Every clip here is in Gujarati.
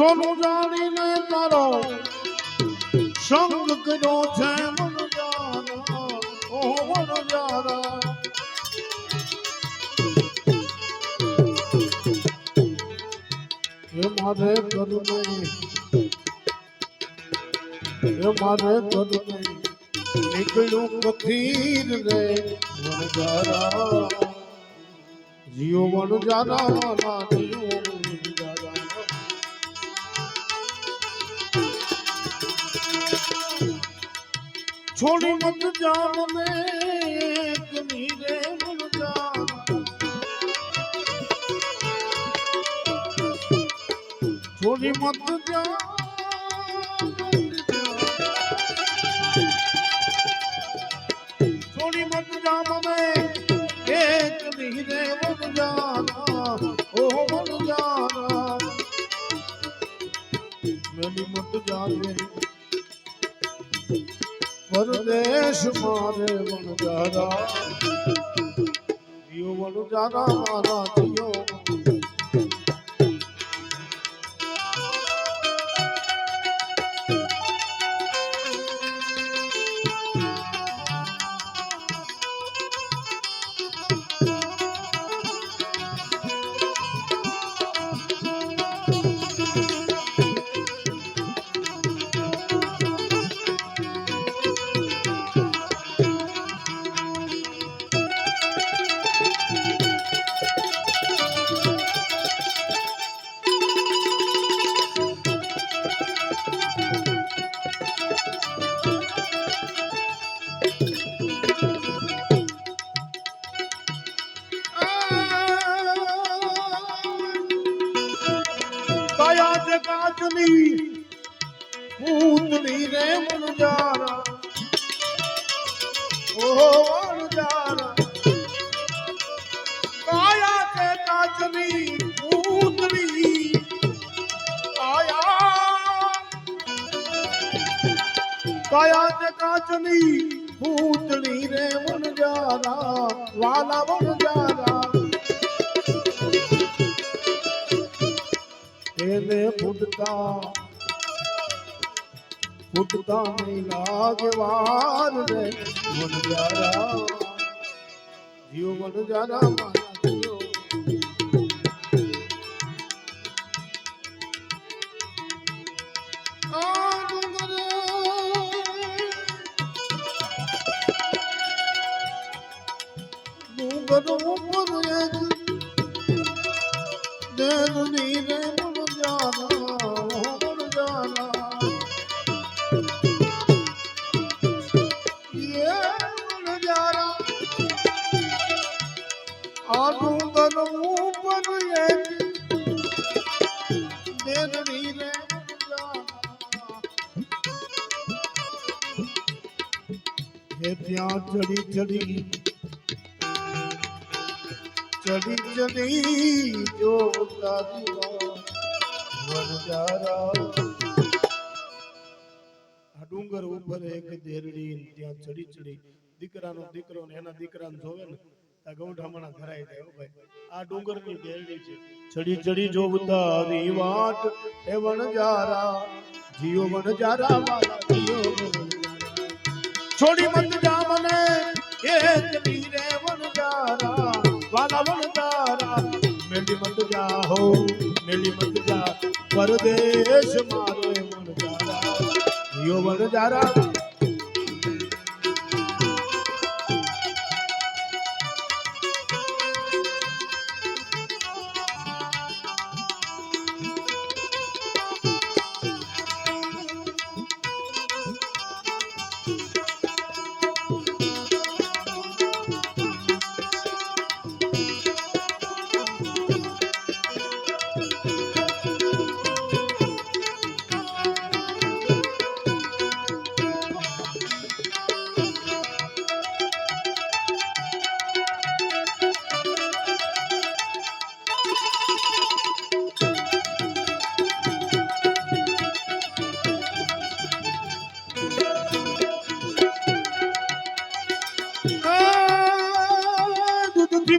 સોનું જાણીને તારો સંગ કર્યો છે મન જાના ઓ મન જાના હે મારે કરુણે હે મારે કરુણે નીકળ્યું કથીર રે વણજારા જીઓ વણજારા જીઓ છોડી મત જાન મે કમી રે વણજારા છોડી મત જાન પરદેશ મારે વન જારા જીઓ વન જારા મારા કાચની પૂતળી રે મનજારા ઓહો મનજારા કયા છે કાચની પૂતળી કયા કયા છે કાચની પૂતળી રે મનજારા વાલા મનજારા એને ફૂટતા ફૂટતા નહીં લાગે વાર રે મન જારા જીવ મન જારા ડુંગરે ત્યાં ચડી ચડી ચડી ચડી જો ડુંગર ઉપર એક દેરડી ને ત્યાં ચડી ચડી। દીકરાનો દીકરો ને એના દીકરાને જોવે ને, આ ગૌઢામણા ધરાઈ જાય ભાઈ. આ ડુંગરની દેરડી છે. ચડી ચડી, જો તારી વાટ, એ વનજારા જીઓ વનજારા વાલા જીઓ વનજારા છોડી મત જા મને એક વીરે વનજારા વાલા વનજારા મેલી મત જા હો મેલી મત જા પરદેશ મારે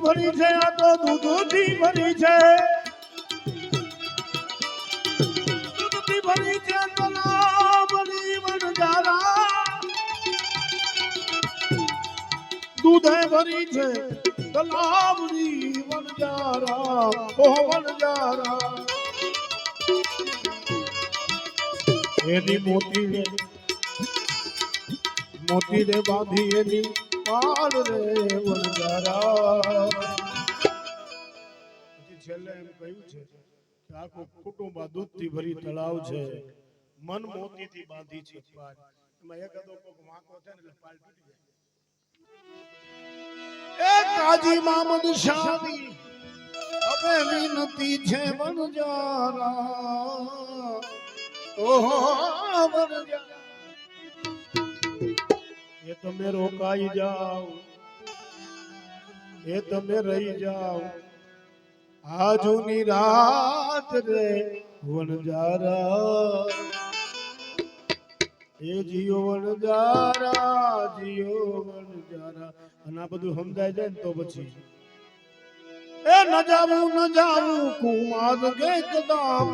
ભરી છે, આ તો દૂધથી ભરી છે. દૂધથી ભરી છે તો ભરી વણજારા દૂધે ભરી છે, તો લાવરી વણજારા ઓ વણજારા એની મોતી મોતી રે બાંધી એની. પાલ રે વનજારા પછી છેલ્લે એમ કહ્યું છે કે આખું કુટુંબ આ દૂધથી ભરી તળાવ છે. મન મોતીથી બાંધી છે પાલ એમાં એક હતો કોક વાંકો છે ને એટલે પાલ તૂટી જાય. એ કાજી મામદ શાહી, હવે વિનતી છે વનજારા ઓહો વનજારા એ તમે રોકાઈ જાઓ. એ તમે રહી જાઓ. આજુની રાત રે વણજારા એ જીઓ વણજારા જીઓ વણજારા અને આ બધું સમજાય જાય ને તો પછી. એ ન જાવું ન જાવું, કુમાર કે કદમ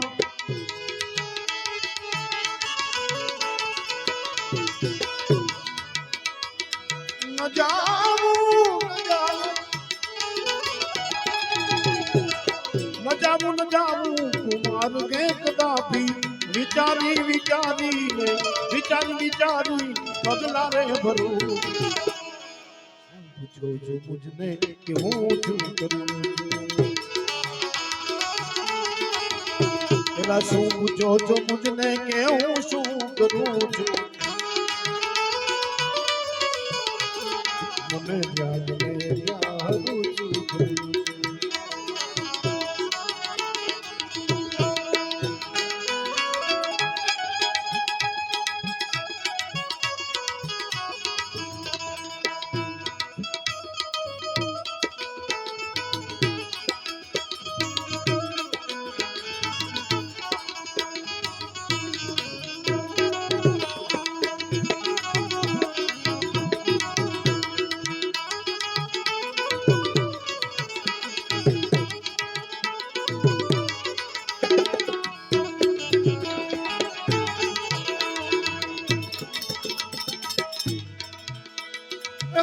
જાવું ન જાવું ન જાવું કુમાર કે કદાપી. વિચારી વિચારી ને વિચારી વિચારી બદલા રે ભરું. પૂછો છો મુझને કે કરું? શું પૂછો છો મુજને કે હું શું કરું છું?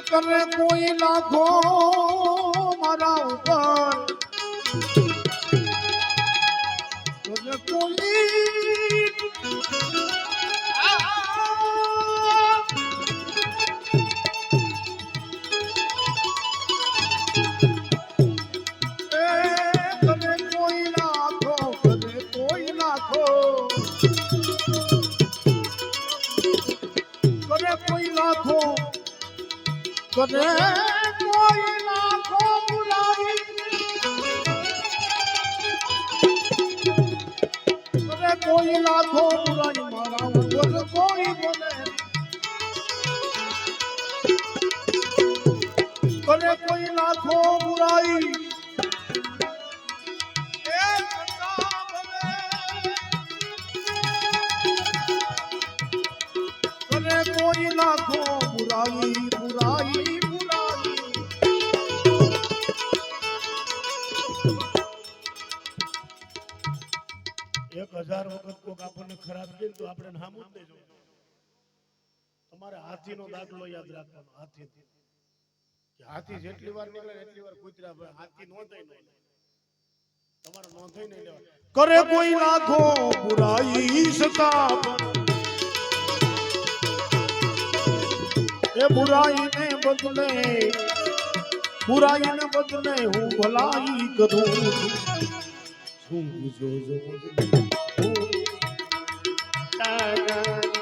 કરે કોઈ લાખો મારા ઉપર? કોઈ કરે કોઈ લાખો બુલાઈ કરે કોઈ લાખો બુલાઈ મારા ઉપર કોઈ બોલે કરે કોઈ કોઈ લાખો કોક આપણને ખરાબ કે તો આપણે નામું જ દેજો. તમારે હાથીનો દાખલો યાદ રાખવાનો, હાથી. હાથી જેટલી વાર નીકળે એટલી વાર કૂતરા હાથી તમારે નોંધાઈ નહીં કરે કોઈ લાખો બુરાઈ સતાપ. એ બુરાઈને બદલે બુરાઈને બદલે હું ભલાઈ કરું છું. નથી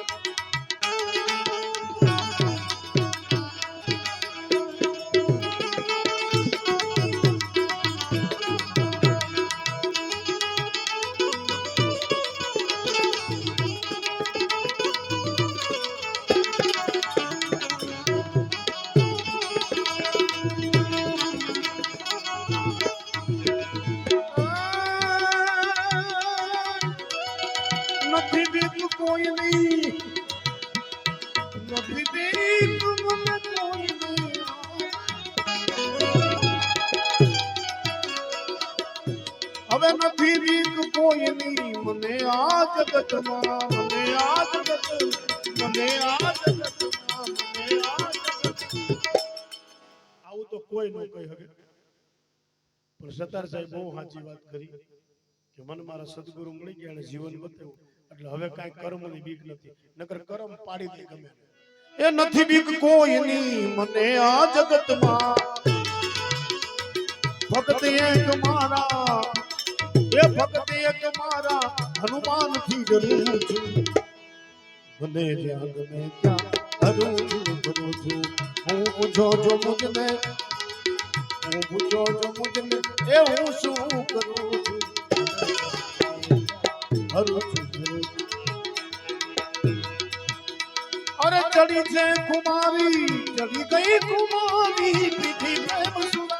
કોઈ નહીં મને આ જગતમાં મને આ જગત મને આ જગત મને આ જગત કોઈ ન કહી શકે પણ સતાર સાહેબ બહુ સાચી વાત કરી કે મને મારા સદગુરુ મળી ગયા અને જીવન બતાવ્યું. એટલે હવે કાંઈ કર્મની બીક નથી. નકર કર્મ પાડી દે ગમે. એ નથી બીક કોઈની. મને આ જગતમાં ફક્ત એક મારા. એ ફક્ત એક મારા હનુમાનથી ડરું છું. મને જ્યાં ગમે ત્યાં હરું છું છું. હું પૂછો જો મુજને, હું પૂછો જો મુજને એ હું શું કરું છું? હરું છું અરે ચડી છે કુમારી, ચડી ગઈ કુમારી, પીઠી પ્રેમ સુરા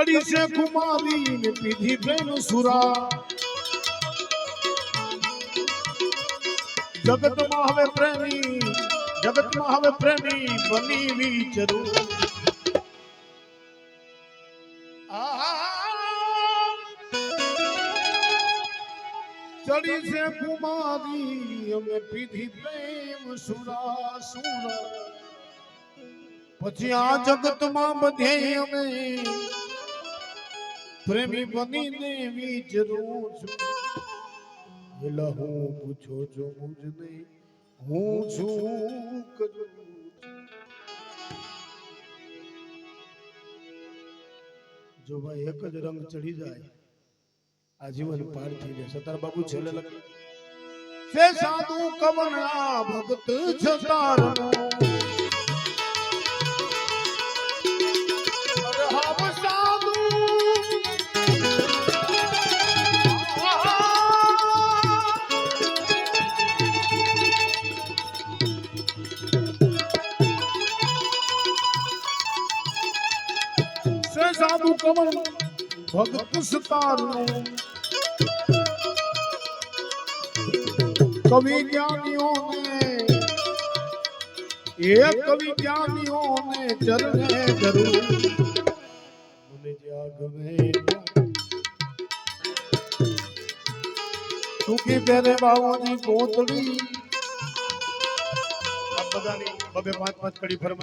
ચડી છે કુમારી ને પીધી પ્રેમ સુરા જગતમાં હવે પ્રેમી જગતમાં હવે પ્રેમી બની વિચરું આહા. ચડી છે કુમારી અમે પીધી પ્રેમ સુરા સુરા પછી આ જગતમાં બધે અમે પ્રેમી બની દેવી જરૂર એટલે પૂછો છો મુજ હું છું કરું જો ભાઈ એક જ રંગ ચડી જાય આ જીવન પાર થઈ જાય સતાર બાબુ છેલ્લે લખે. છે સાધુ કમના ભક્ત છતારનો કમળ ભક્ત સતારનું કવિ જ્ઞાનીઓને, એ કવિ જ્ઞાનીઓને ચરણે ધરું. મને જ્યાં ગમે. ટૂંકી પહેરે બાવાની ગોતડી બધાની બબે પાંચ પાંચ કડી ફરમાય